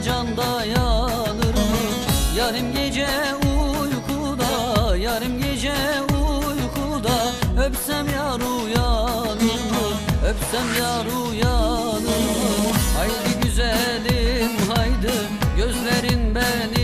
Sana can dayanır mı? Yarim gece uykuda Yarim gece uykuda Öpsem yar uyanır mı? Öpsem yar uyanır mı? Haydi güzelim haydi Gözlerin beni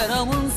Her amun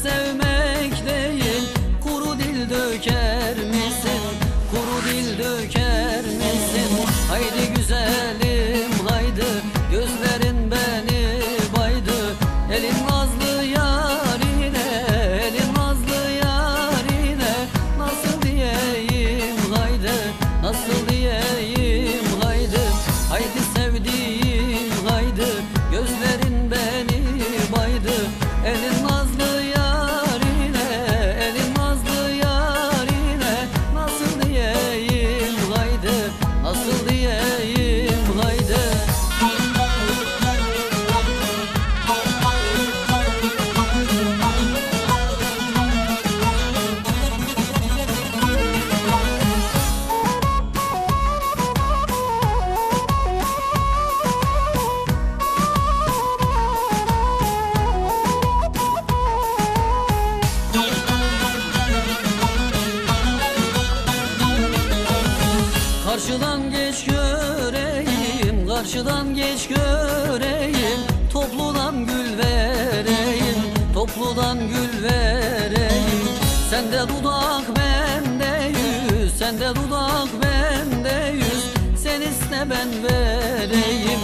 geç göreyim Karşıdan geç göreyim. Topludan gül vereyim Topludan gül vereyim. Sende dudak bende yüz Sende dudak bende yüz. Sen iste ben vereyim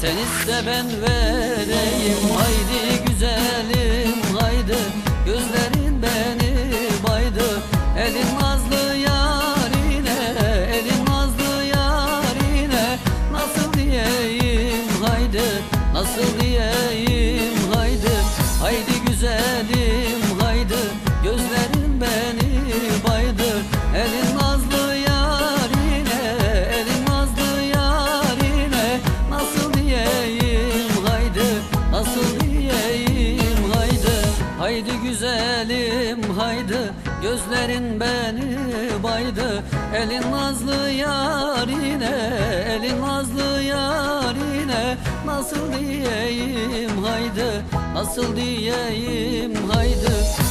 Sen iste ben vereyim. Haydi Haydi güzelim haydi. Gözlerin beni baydı. Elin nazlı yarine Elin nazlı yarine Nasıl diyeyim haydi. Nasıl diyeyim haydi.